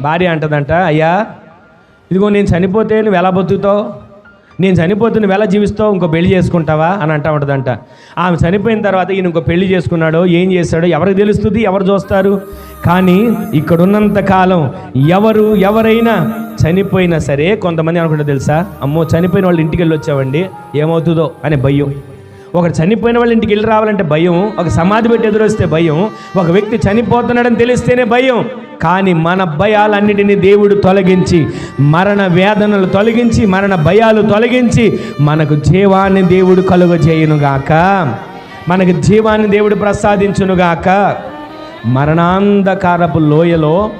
భార్య అంటదంట అయ్యా ఇదిగో నేను చనిపోతే నువ్వు ఎలా బతుకుతావు? నేను చనిపోతే నువ్వు ఎలా జీవిస్తావు? ఇంకో పెళ్ళి చేసుకుంటావా? అని అంటా ఉంటుందంట. ఆమె చనిపోయిన తర్వాత ఈయన ఇంకో పెళ్ళి చేసుకున్నాడో ఏం చేస్తాడో ఎవరికి తెలుస్తుంది? ఎవరు చూస్తారు? కానీ ఇక్కడ ఉన్నంత కాలం ఎవరు ఎవరైనా చనిపోయినా సరే కొంతమంది అనుకుంటే తెలుసా? అమ్మో చనిపోయిన వాళ్ళు ఇంటికి వెళ్ళి వచ్చావండి ఏమవుతుందో? అనే భయం. ఒకరు చనిపోయిన వాళ్ళ ఇంటికి వెళ్ళి రావాలంటే భయం ఒక సమాధి పెట్టి ఎదురొస్తే భయం ఒక వ్యక్తి చనిపోతున్నాడని తెలిస్తేనే భయం. కానీ మన భయాలన్నిటినీ దేవుడు తొలగించి మరణ వేదనలు తొలగించి మరణ భయాలు తొలగించి మనకు జీవాన్ని దేవుడు కలుగ చేయునుగాక. మనకు జీవాన్ని దేవుడు ప్రసాదించునుగాక. మరణాంధకారపు లోయలో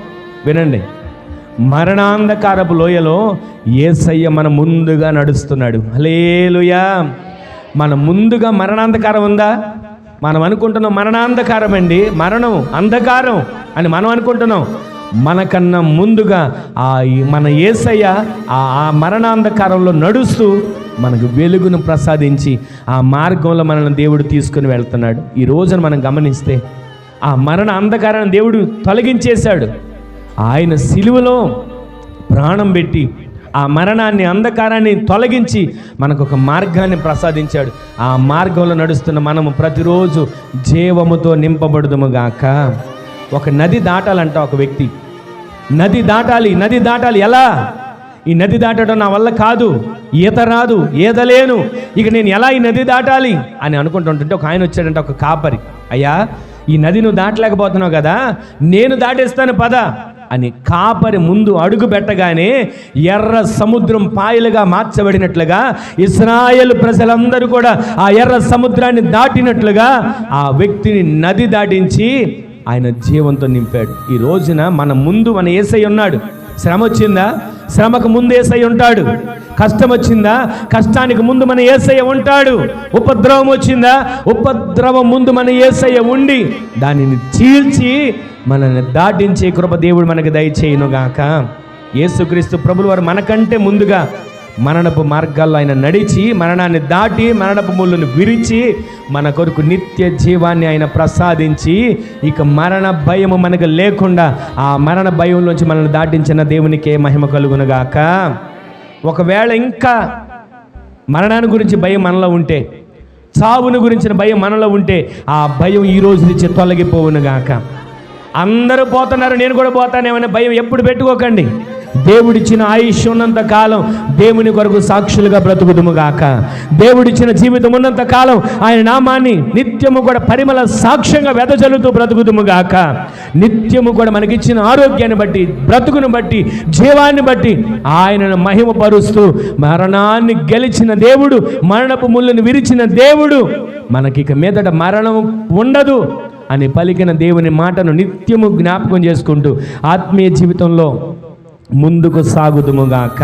వినండి మరణాంధకారపు లోయలో ఏసయ్య మన ముందుగా నడుస్తున్నాడు. హలేలుయా మన ముందుగా మరణాంధకారం ఉందా? మనం అనుకుంటున్నాం మరణాంధకారం అండి. మరణం అంధకారం అని మనం అనుకుంటున్నాం. మనకన్నా ముందుగా ఆ మన ఏసయ్య ఆ ఆ మరణాంధకారంలో నడుస్తూ మనకు వెలుగును ప్రసాదించి ఆ మార్గంలో మనల్ని దేవుడు తీసుకుని వెళ్తున్నాడు. ఈ రోజున మనం గమనిస్తే ఆ మరణ అంధకారాన్ని దేవుడు తొలగించేశాడు. ఆయన సిలువలో ప్రాణం పెట్టి ఆ మరణాన్ని అంధకారాన్ని తొలగించి మనకు ఒక మార్గాన్ని ప్రసాదించాడు. ఆ మార్గంలో నడుస్తున్న మనము ప్రతిరోజు జీవముతో నింపబడుదుము గాక ఒక నది దాటాలంట ఒక వ్యక్తి. నది దాటాలి నది దాటాలి. ఎలా? ఈ నది దాటడం నా వల్ల కాదు. ఈత రాదు ఈదలేను. ఇక నేను ఎలా ఈ నది దాటాలి? అని అనుకుంటుంటుంటే ఒక ఆయన వచ్చాడంటే ఒక కాపరి. అయ్యా ఈ నది నువ్వు దాటలేకపోతున్నావు కదా. నేను దాటేస్తాను పద. అని కాపరి ముందు అడుగు పెట్టగానే ఎర్ర సముద్రం పాయలుగా మార్చబడినట్లుగా ఇస్రాయేల్ ప్రజలందరూ కూడా ఆ ఎర్ర సముద్రాన్ని దాటినట్లుగా ఆ వ్యక్తిని నది దాటించి ఆయన జీవంతో నింపాడు. ఈ రోజున మన ముందు మన ఏసై ఉన్నాడు. శ్రమ వచ్చిందా? శ్రమకు ముందు ఏసై ఉంటాడు. కష్టం వచ్చిందా కష్టానికి ముందు మన ఏసయ్య ఉంటాడు. ఉపద్రవం వచ్చిందా? ఉపద్రవం ముందు మన ఏసయ్య ఉండి దానిని చీల్చి మనల్ని దాటించే కృప దేవుడు మనకు దయచేయనుగాక. యేసుక్రీస్తు ప్రభులు వారు మనకంటే ముందుగా మరణపు మార్గాల్లో ఆయన నడిచి మరణాన్ని దాటి మరణపు ముళ్ళను విరిచి మన కొరకు నిత్య జీవాన్ని ఆయన ప్రసాదించి ఇక మరణ భయము మనకు లేకుండా ఆ మరణ భయం నుంచి మనల్ని దాటించిన దేవునికే మహిమ కలుగునుగాక. ఒకవేళ ఇంకా మరణాన్ని గురించి భయం మనలో ఉంటే చావును గురించిన భయం మనలో ఉంటే ఆ భయం ఈ రోజు నుంచి తొలగిపోవునుగాక. అందరూ పోతున్నారు నేను కూడా పోతానేమనే భయం ఎప్పుడు పెట్టుకోకండి. దేవుడిచ్చిన ఆయుష్ ఉన్నంత కాలం దేవుని కొరకు సాక్షులుగా బ్రతుకుదుము గాక. దేవుడిచ్చిన జీవితం ఉన్నంత కాలం ఆయన నామాన్ని నిత్యము కూడా పరిమళ సాక్ష్యంగా వెదజల్లుతూ బ్రతుకుదుము గాక. నిత్యము కూడా మనకిచ్చిన ఆరోగ్యాన్ని బట్టి బ్రతుకును బట్టి జీవాన్ని బట్టి ఆయనను మహిమపరుస్తూ మరణాన్ని గెలిచిన దేవుడు మరణపు ముళ్ళను విరిచిన దేవుడు. మనకిక మీదట మరణం ఉండదు. అని పలికిన దేవుని మాటను నిత్యము జ్ఞాపకం చేసుకుంటూ ఆత్మీయ జీవితంలో ముందుకు సాగుదుముగాక.